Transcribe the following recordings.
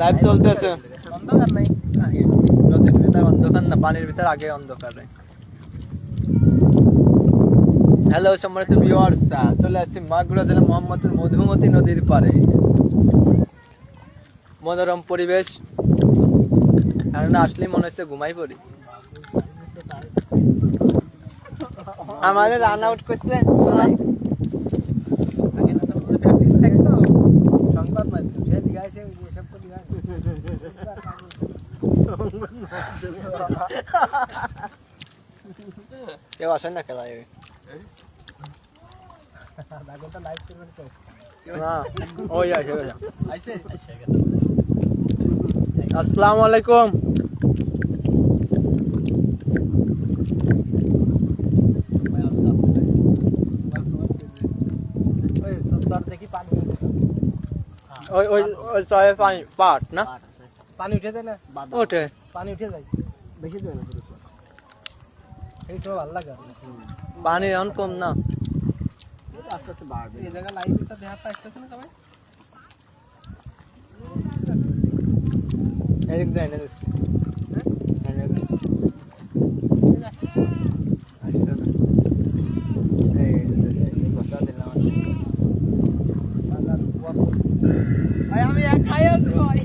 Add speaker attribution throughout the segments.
Speaker 1: Live চলতেছে।
Speaker 2: অন্ধকার নাই
Speaker 1: নদীর ভিতর অন্ধকার না পানির ভিতর আগে অন্ধকার হয় হ্যালো সম্মানিত ভিউয়ার্স চলে আসছি জেলা মোহাম্মদপুর মধুমতি নদীর পাড়ে। মনোরম পরিবেশ। কারণ আসলে মনে হচ্ছে ঘুমাই পড়ি। আমারে রান আউট করছে। কেউ আসেন না আসে আসসালামু আলাইকুম
Speaker 2: ওই সর দেখি পানি।
Speaker 1: ওই ওই পানি পাট না?
Speaker 2: পানি উঠে যায় না?
Speaker 1: ওঠে।
Speaker 2: পানি উঠে যায়। বেশি যায় না এই তো ভালো লাগে
Speaker 1: পানি এখন কম না।
Speaker 2: আস্তে আস্তে বাড়বে। এই জায়গা লাইভ তো দেখাতে আসতেছে না তবে
Speaker 1: এদিক দিয়ে এনে দিচ্ছি এনে দিচ্ছি আসলো না। এই দিছে, এই দিছে, বসা দিলাম আছে।
Speaker 2: ভাই আমি এক খাই আছি ভাই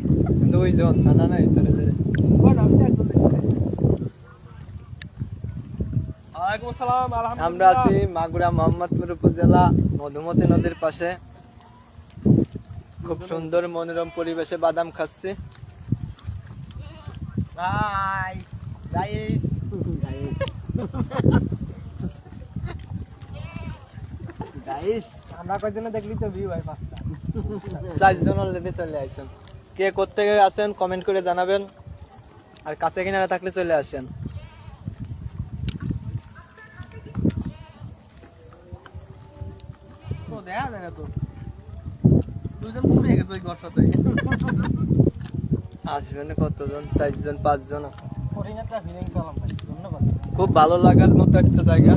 Speaker 1: দুইজন ঠান্ডা নাই তোরে আমরা আছি মাগুরা মোহাম্মদপুর উপজেলা মধুমতি নদীর পাশে। খুব সুন্দর মনোরম পরিবেশে বাদাম খাচ্ছি।
Speaker 2: আমরা কয়জনে দেখলি তো ভিউ ভাই পাঁচটা?
Speaker 1: চারজন অলরেডি চলে আসেন কে কোথেকে আছেন কমেন্ট করে জানাবেন। আর কাছে কিনারে থাকলে চলে আসেন।
Speaker 2: দেখা যায় না তো। দুজন পুড়ে গেছে ওই ঘরটাতে।
Speaker 1: আসবেন কতজন? চারজন পাঁচজন? খুব ভালো লাগার মতো একটা জায়গা।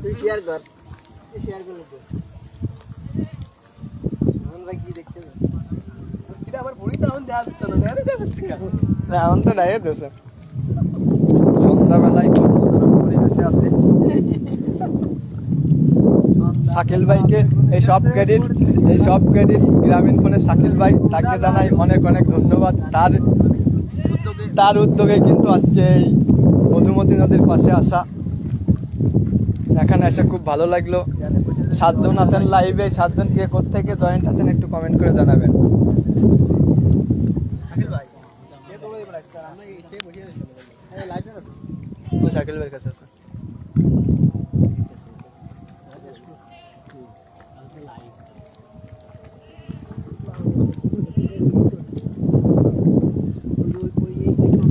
Speaker 3: তুই শেয়ার কর তুই শেয়ার তো
Speaker 2: মোহন ভাই কি দেখতে কিটা আবার বুড়ি তো এখন
Speaker 1: তো নাই দেশে সন্ধ্যাবেলায় পরিবেশে আছে শাকিল ভাইকে এই সব ক্রেডিট এই সব ক্রেডিট গ্রামীণ ফোনের শাকিল ভাই তাকে জানাই অনেক অনেক ধন্যবাদ তার তার উদ্যোগে কিন্তু আজকে এই মধুমতি নদীর পাশে আসা এখানে এসে খুব ভালো লাগল। সাতজন আছেন লাইভে সাতজন কে কোথেকে জয়েন্ট আছেন একটু কমেন্ট করে জানাবেন।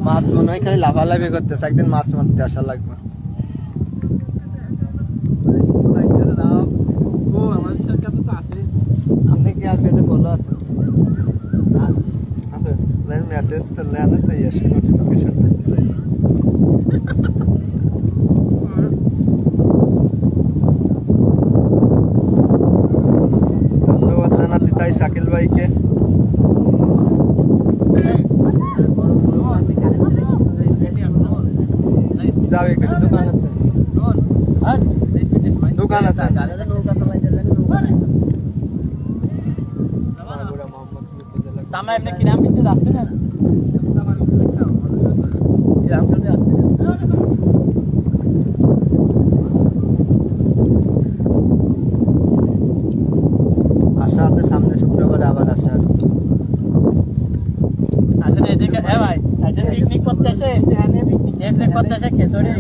Speaker 1: মাছ মনে হয় খালি লাফালাফি করতেছে, একদিন মাছ মারতে আসা লাগবে
Speaker 2: ও আমার সরকার তো আছে
Speaker 1: আপনি কি আর পেতে বলো আছে মেসেজ তো লেন তো ইয়েস নোটিফিকেশন ধন্যবাদ জানাতে চাই শাকিল ভাইকে যাবে এখানে দোকান আছে। দোকান আছে।
Speaker 2: তামা এমনি কিরাম কিন্তু যাচ্ছে না? কিরাম কিন্তু যাচ্ছে
Speaker 1: আশা আছে সামনে শুক্রবারে আবার আসার
Speaker 2: আসলে এদিকে এ ভাই আজকে পিকনিক করতেছে পিকনিক করতেছে খেচড়ি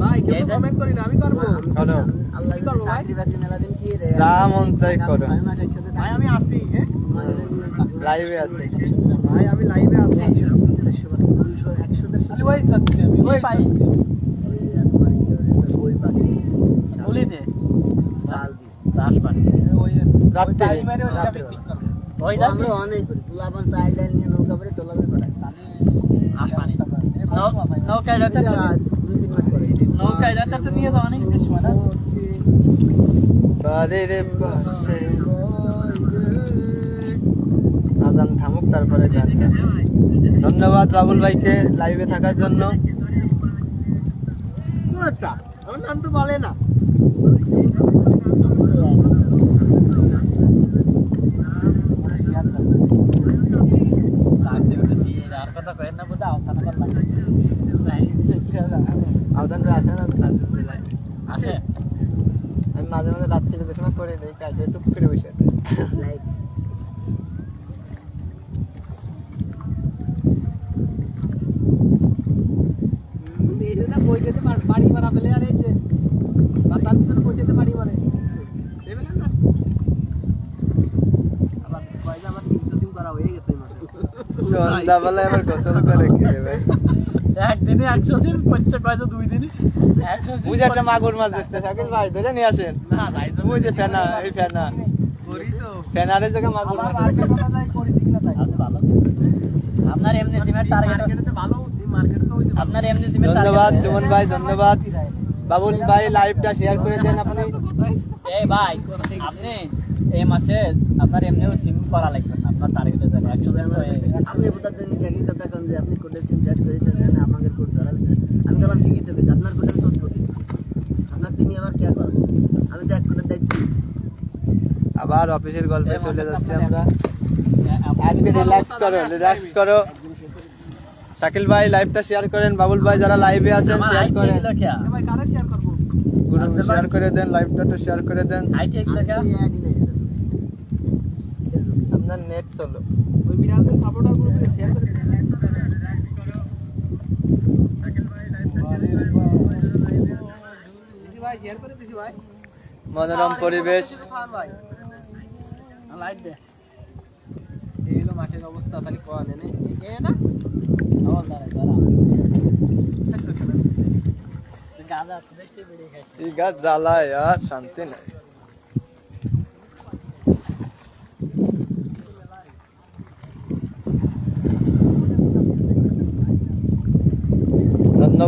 Speaker 2: ভাই কেউ কমেন্ট করি না আমি করব
Speaker 1: করো।
Speaker 3: আল্লাহ চাকরি বাকরি মেলা দিন কি রে
Speaker 1: যা করো।
Speaker 2: ভাই আমি আসি হ্যাঁ?
Speaker 1: লাইভে আছে।
Speaker 2: ভাই আমি লাইভে আসি
Speaker 3: একশো চারশো দুশো একশো দেড়শো
Speaker 2: খালি ওই যাচ্ছি আমি ওই পাই
Speaker 3: ওই পাখি
Speaker 2: বলি দে।
Speaker 3: চাল দি।
Speaker 2: দাস পানি ওই
Speaker 1: রাত্রে?
Speaker 2: টাইমারে ওই
Speaker 1: রাত্রে।
Speaker 2: পিকনিক করব। ওই
Speaker 3: আমরা অনেক করি চাল ডাল নিয়ে নৌকা করে
Speaker 2: পানি নৌকায় যাচ্ছে
Speaker 3: দুই তিন মাস করে।
Speaker 2: নৌকায় যাচ্ছে নিয়ে তো অনেক কিছু না?
Speaker 1: বাড়ির পাশে আজান থামুক তারপরে ধন্যবাদ বাবুল ভাইকে লাইভে থাকার জন্য।
Speaker 2: আমার নাম তো বলে না।
Speaker 1: আসে না
Speaker 4: আসে।
Speaker 1: আমি মাঝে মাঝে রাত থেকে সময় করে দিই কাছে টুক করে বসে আছে।
Speaker 2: লাইক মেয়েটা বই যেতে বাড়ি মারা ফেলে আর এই যে তার ভিতরে বই যেতে বাড়ি মারে এই বলেন না আবার কয় যে আমার তিনটা দিন করা হয়ে গেছে এই মাসে
Speaker 1: সন্ধ্যাবেলায় আবার গোসল করে খেয়ে ভাই
Speaker 4: একদিনে একশো দিন করছে কয়তো দুই দিন।
Speaker 1: বুঝে একটা মাগুর মাছ দিচ্ছে শাকিল ভাই ধরে নিয়ে আসেন।
Speaker 2: না ভাই
Speaker 1: যে ফেনা এই ফেনা। ফেনারের জায়গায় মাগুর মাছ
Speaker 2: আগে
Speaker 1: দিচ্ছে।
Speaker 2: কথা যাই করেছি কিনা তাই
Speaker 4: ভালো আপনার এমনি সিমের টার্গেট
Speaker 2: ভালো
Speaker 4: আপনার এমনি সিমের
Speaker 1: ধন্যবাদ সুমন ভাই ধন্যবাদ। বাবুল ভাই লাইভটা শেয়ার করে দেন আপনি।
Speaker 4: এই ভাই আপনি এই মাসে আপনার এমনিও সিম করা লাগবে না আপনার টার্গেটে যাবে। একশো।
Speaker 2: আপনি বোধহয় দৈনিক একই কথা কন যে আপনি সিম করেছেন না আমাদের কোড ধরা লাগছে আমি বললাম ঠিকই তো আপনার কোডের চোদ্দ দিন আপনার তিনি আবার কে করেন আমি তো এক দায়িত্ব
Speaker 1: আবার অফিসের গল্পে চলে যাচ্ছি আমরা।
Speaker 4: হ্যাঁ,
Speaker 1: আজকে রিল্যাক্স করো রিল্যাক্স করো। শাকিল ভাই লাইভটা শেয়ার করেন বাবুল ভাই যারা লাইভে আছেন শেয়ার করেন।
Speaker 2: শেয়ার
Speaker 1: শেয়ার করে দেন লাইভটা শেয়ার করে দেন। নেট চলো।
Speaker 2: ওই বিড়ালদের সাপোর্টার গ্রুপে শেয়ার করে দিন। ভাই শেয়ার করে
Speaker 1: মনোরম পরিবেশ।
Speaker 4: লাইট দে।
Speaker 2: এই হলো মাঠের অবস্থা তাহলে কোয়া নেনে এ না।
Speaker 4: আমার দাঁড়ায়, দাঁড়া।
Speaker 1: গাছ জ্বালায় আর শান্তি নাই।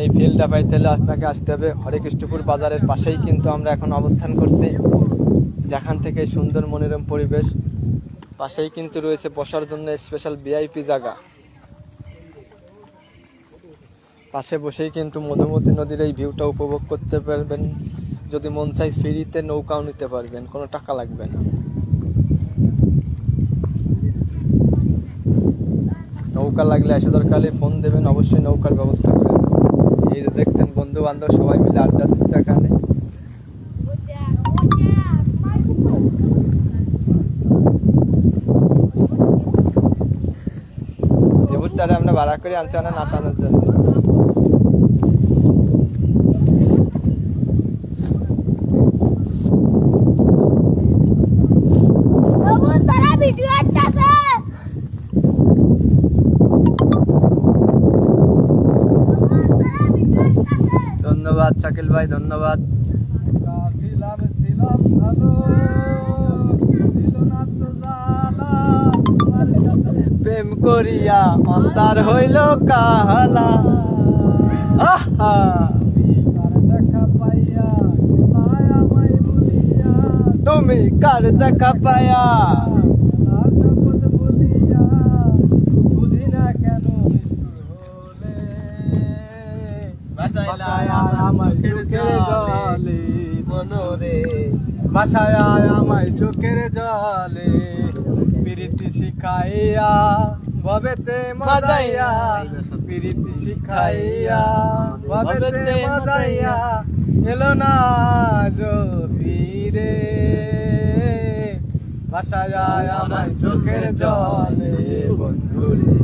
Speaker 1: এই ফিল্ডটা পাইতে হলে আপনাকে আসতে হবে। হরেকৃষ্ণপুর বাজারের পাশেই কিন্তু আমরা এখন অবস্থান করছি। যেখান থেকে সুন্দর মনোরম পরিবেশ। পাশেই কিন্তু রয়েছে বসার জন্য স্পেশাল ভিআইপি জায়গা। পাশে বসেই কিন্তু মধুমতি নদীর এই ভিউটা উপভোগ করতে পারবেন। যদি মন চাই ফ্রিতে নৌকাও নিতে পারবেন, কোনো টাকা লাগবে না। নৌকা লাগলে এসে দরকারে ফোন দেবেন, অবশ্যই নৌকার ব্যবস্থা এই দেখছেন বন্ধু বান্ধব সবাই মিলে আড্ডা দিচ্ছে এখানে। আমরা ভাড়া করে আনছি না নাচানোর জন্য
Speaker 3: সবুজ তারা ভিডিও আটকাছে
Speaker 1: ধন্যবাদ শাকিল ভাই ধন্যবাদ। প্রেম করিয়া অন্তার হইল কাহালা। তুমি কার দেখা পায়া বাসায় আমার চোখের জলে মনোরে বাসায় আমায় চোখের জলে। প্রীতি শিখাইয়া ভবেতে মজাইয়া প্রীতি শিখাইয়া ভবেতে মজাইয়া এলো না যো ফিরে। বাসায় আমায় চোখের জলে বন্ধুরে।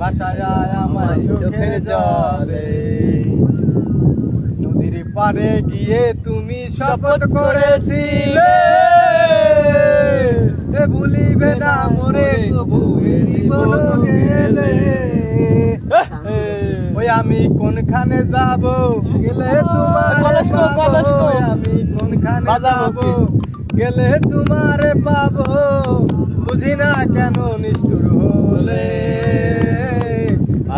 Speaker 1: বাসায় আমায় চোখের জলে।
Speaker 5: পারে গিয়ে তুমি শপথ করেছিলে। ভুলিবে না মরে তবু জীবন গেলে। ওই আমি কোনখানে যাব? গেলে তোমার। আমি কোনখানে যাব? গেলে তোমারে পাবো। বুঝি না কেন নিষ্ঠুর হলে।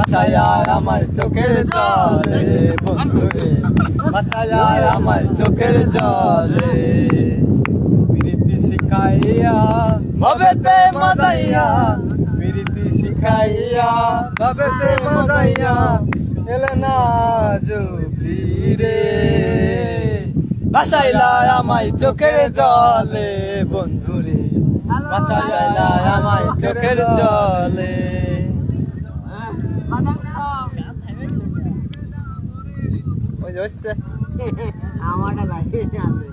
Speaker 5: আশায় আমার চোখের জলে বন্ধুরে আর আমার চোখের জলে। প্রীতি শিখাইয়া ভবেতে মজাইয়া প্রীতি শিখাইয়া ভবেতে মজাইয়া এলে না জো ফিরে। ভাসাইলা আমায় চোখের জলে বন্ধুরে। ভাসাইলা আমায় চোখের জলে ওই যে হচ্ছে।
Speaker 3: আমারটা লাগে আছে।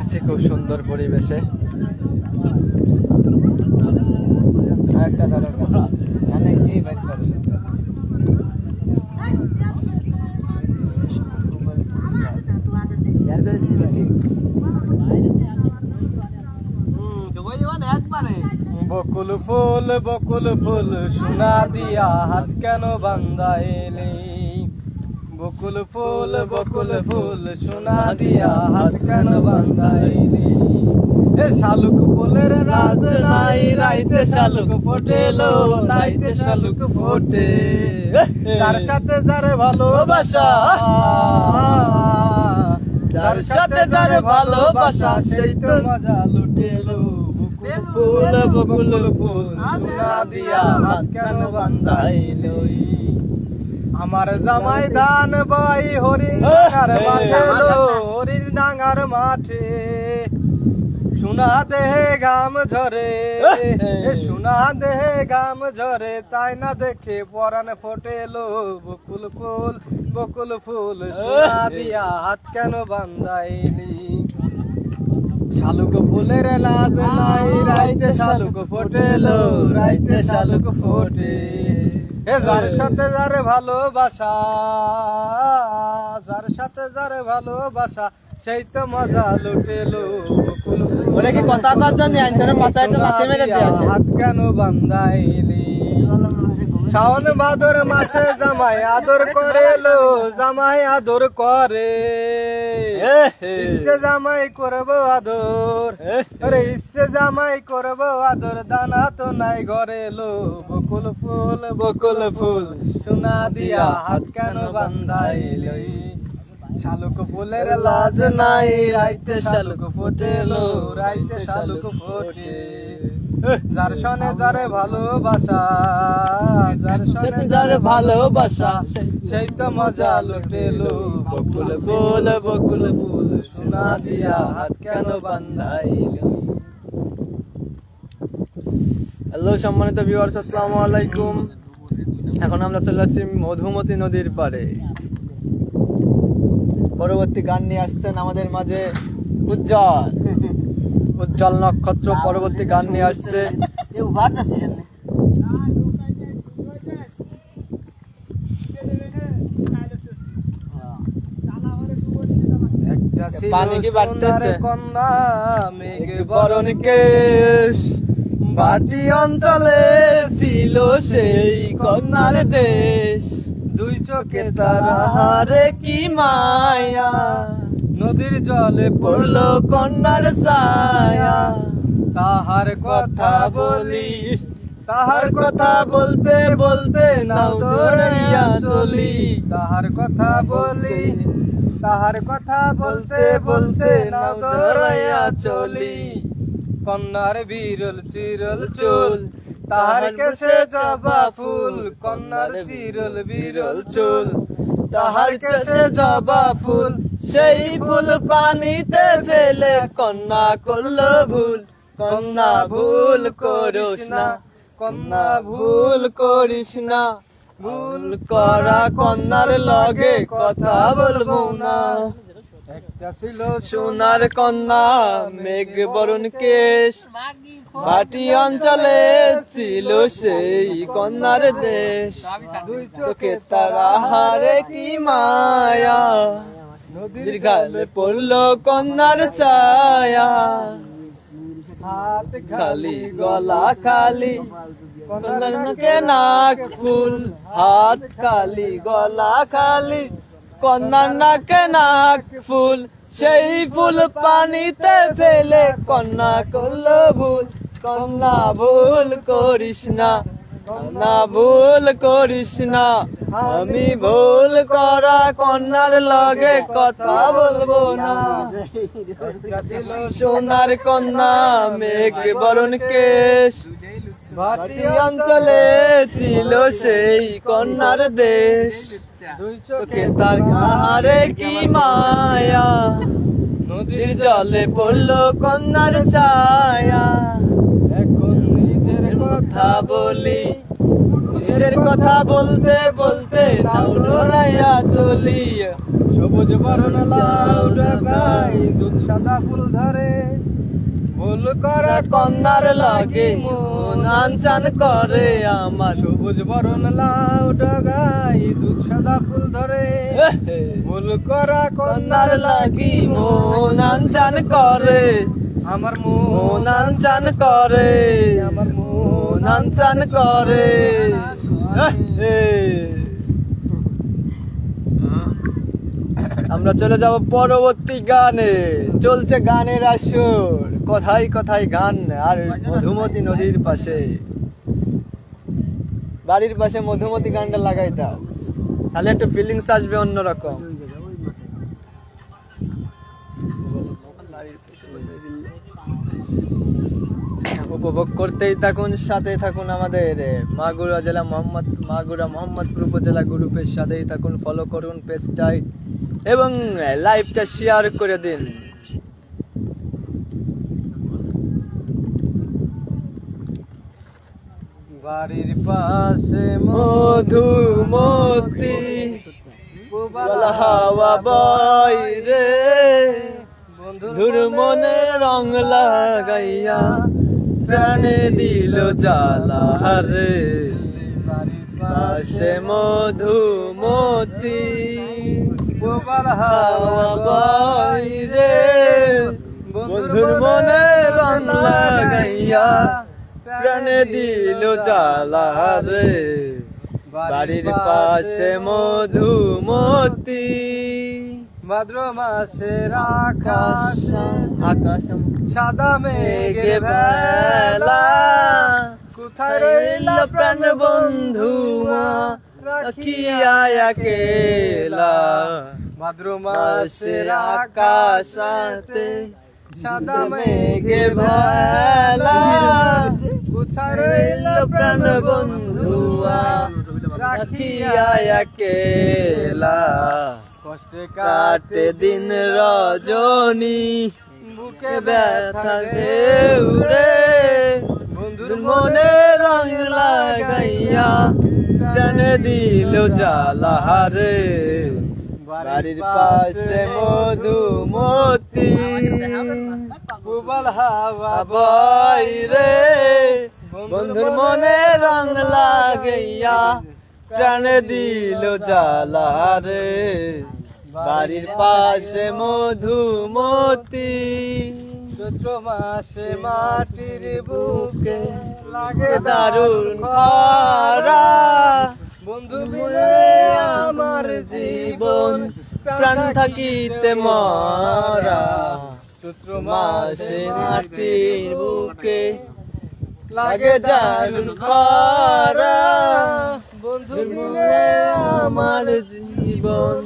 Speaker 5: আছে খুব সুন্দর পরিবেশে। একটা ধরো জানে এই বাইক করে
Speaker 3: শেয়ার করে দিছি ভাই
Speaker 5: বকুল ফুল বকুল ফুল সোনা দিয়া হাত কেন বান্ধাইলি? বকুল ফুল বকুল ফুল সোনা দিয়া হাত কেন বান্ধাইলি? এ শালুক ফুলের রাত নাই রাইতে শালুক ফোটেলো রাইতে শালুক ফোটে। যার সাথে যার ভালোবাসা। যার সাথে যার ভালোবাসা সেই তো মজা লুটেলো। ফুল বকুল ফুল দিয়া হাত কেন বান্ধাইলো আমার জামাই দান বাই হরিণ ডাঙার মাঠে হরিণ ডাঙার মাঠে। সোনা দেহে গাম ঝরে সোনা দেহে গাম ঝরে তাই না দেখে পরান ফোটেলো বকুল ফুল। বকুল ফুল সোনা দিয়া হাত কেন বান্ধাইলি? শালুক ফুলের লাজ নাই রাইতে শালুক ফোটেলো রাইতে শালুক ফোটে। এ যার সাথে যার ভালোবাসা যার সাথে যার ভালোবাসা সেই তো মজা লুটেলো।
Speaker 1: ওরা কি কথা মাথায় একটা মেরে দিয়ে আসে।
Speaker 5: হাত কেন বান্ধাইলি? শাওন ভাদর মাসে জামাই আদর করে লো জামাই আদর করে। ইচ্ছে জামাই করব আদর। আরে ইচ্ছে জামাই করব আদর দানা তো নাই ঘরে লো বকুল ফুল বকুল ফুল সোনা দিয়া হাত কেন বান্ধাইলি? শালুক ফুলের লাজ নাই রাইতে শালুক ফোটেলো রাইতে শালুক ফোটে। যার সনে যারে ভালোবাসা যার সনে যারে ভালোবাসা সেই তো মজা লুটেলো বকুল ফুল বকুল ফুল সোনা দিয়া হাত কেন বান্ধাইল? হ্যালো সম্মানিত ভিউয়ার্স আসসালামু আলাইকুম। এখন আমরা চলে যাচ্ছি মধুমতি নদীর পাড়ে। পরবর্তী গান নিয়ে আসছেন আমাদের মাঝে উজ্জ্বল। উজ্জ্বল নক্ষত্র পরবর্তী গান নিয়ে আসছে।
Speaker 1: পানি কি বাড়তেছে?
Speaker 5: কন্যা মেঘ বরণ কেশ। বাটি অঞ্চলে ছিল সেই কন্যার দেশ। দুই চোখে তারা হারে কি মায়া। নদীর জলে পড়ল কন্যার ছায়া। তাহার কথা বলি, তাহার কথা বলতে বলতে নাও দৌড়াইয়া চলি। তাহার কথা বলি, তাহার কথা বলতে বলতে নাও দৌড়াইয়া চলি। কন্যার বিরল চিরল চুল, তাহার কেসে জবা ফুল। কন্যার চিরল বিরল চুল, তাহার কেসে জবা ফুল। সেই ফুল পানিতে ফেলে কন্যা করল ভুল। কন্যা ভুল করিস না কন্যা ভুল করিস না। ভুল করা কন্যার লগে কথা বলব না।
Speaker 1: একটা ছিল সোনার কন্যা মেঘ বরণ কেশ। ভাটি অঞ্চলে ছিল সেই কন্যার দেশ। দুই চোখে তারা হারে কি মায়া। নদীর গালে পড়ল কন্যার ছায়া। হাত খালি, গলা খালি, কন্যার মুখে নাক ফুল। হাত খালি, গলা খালি, কন্যার নাকে নাক ফুল। সেই ফুল পানিতে ফেলে কন্যা করল ভুল। কন্যা ভুল করিস না। কন্যা ভুল করিস না। আমি ভুল করা কন্যার লগে কথা বলব না। সোনার কন্যা, মেঘ বরণ কেশ। অঞ্চলে ছিল সেই কন্যার দেশ। চোখে তার কাহারে কি মায়া। নদীর জলে পড়ল কন্যার ছায়া। কথা বলি। নিজের কথা বলতে বলতে নাও চলি। সবুজ বরণ লাউ ডাকাই দুধ সাদা ফুল ধরে। ভুল করে কন্যার লাগে মন আনচান করে। আমার সবুজ বরণ লাউ ডাগাই দুধ সাদা ফুল ধরে। ভুল করা কন্যার লাগি মন আনচান করে। আমার মন আনচান করে। আমার মন আনচান করে। আমরা চলে যাব পরবর্তী গানে। চলছে গানের আসর। কথাই কথাই গান আর মধুমতি নদীর পাশে। বাড়ির পাশে মধুমতি গানটা লাগাই দাও। তাহলে একটু ফিলিংস আসবে অন্যরকম
Speaker 3: ওই জায়গা ওই মাঠে
Speaker 1: উপভোগ করতেই থাকুন সাথে থাকুন আমাদের মাগুরা জেলা মোহাম্মদ, মাগুরা মোহাম্মদপুর উপজেলা গ্রুপের সাথেই থাকুন ফলো করুন পেজটাই এবং লাইভটা শেয়ার করে দিন। বাড়ির পাশে মধুমতি হাওয়া বয় রে বন্ধুর মনে রং লাগাইয়া প্রাণে দিল জ্বালা রে পাশে মধুমতি বয় রে বন্ধুর মনে রং লাগাইয়া প্রাণে দিল জ্বালা রে বাড়ির পাশে মধুমতি। ভাদ্র মাসের আকাশ আকাশ সাদা মেঘে বেলা। কোথায় রইল প্রাণ বন্ধু রাখিয়া একেলা। ভাদ্র মাসের আকাশাতে সাদা মেঘে ভেলা কোথায় রইল প্রাণ বন্ধুয়া রাখিয়া একেলা। কষ্টে কাটে দিন রজনী বুকে ব্যথা রে বন্ধুর মনে রং লাগাইয়া প্রাণ দিল জ্বালা রে বাড়ির পাশে মধুমতি কুবল হাওয়া রে। বন্ধুর মনে রং লাগাইয়া প্রাণ দিল জ্বালা রে বাড়ির পাশে মধুমতি। চৈত্র মাসে মাটির বুকে লাগে দারুণ খরা। বন্ধু মিলে আমার জীবন প্রাণ থাকিতে মরা। চৈত্র মাসে মাটির বুকে লাগে দারুণ খরা। বন্ধু মিলে আমার জীবন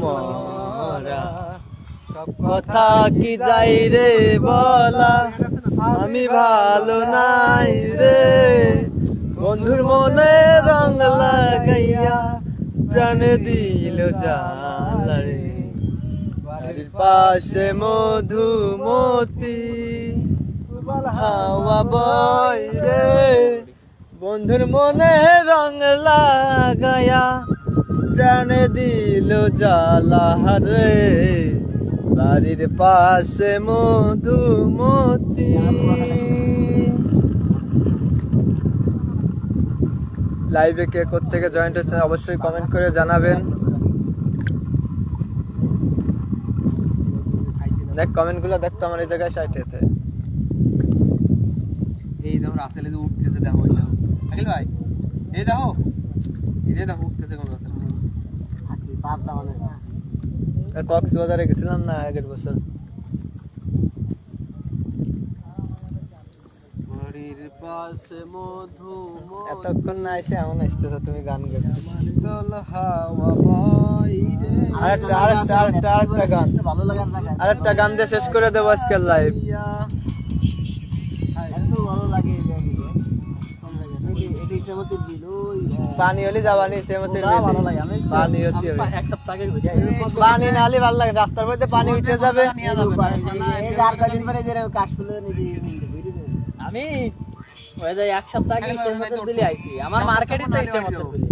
Speaker 1: মরা। কথা কি যাই রে বলা? আমি ভালো নাই রে। বন্ধুর মনে রং লাগাইয়া প্রাণ দিল জালা রে। বাড়ির পাশে মধুমতি, হাওয়া বয় রে। বন্ধুর মনে রং লাগায়া প্রাণে দিল জালাহারে বাড়ির পাশে মধুমতি। লাইভে কে কোথেকে জয়েন্ট হচ্ছে অবশ্যই কমেন্ট করে জানাবেন। দেখ কমেন্টগুলো দেখতো আমার এই জায়গায় সাইটেতে
Speaker 5: এই দেখো রাসেলে উঠতেছে দেখো দেখো। ভাই, এই দেখো। এই দেখো, উঠতেছে কোন
Speaker 1: কক্সবাজারে গেছিলাম না আগের বছর?
Speaker 5: মধু
Speaker 1: এতক্ষণ না এসে এমন আসতেছো তুমি গান
Speaker 5: বাইরে।
Speaker 1: আরেকটা গান। আরেকটা গান দিয়ে শেষ করে দেবো আজকের লাইভ
Speaker 3: ওই,
Speaker 1: পানি হলে যাবানি সে মতে
Speaker 2: পুরা ভালো লাগে আমি
Speaker 1: পানি হতে হবে।
Speaker 2: এক সপ্তাহ আগে ঘুরে
Speaker 1: পানি না হলে ভালো লাগে রাস্তার মধ্যে পানি উঠে যাবে।
Speaker 3: এই পরে যে
Speaker 2: আমি ওই যে এক সপ্তাহ আগে ইসের দিলে আইছি। আমার মার্কেটে তো এই মতো দিলি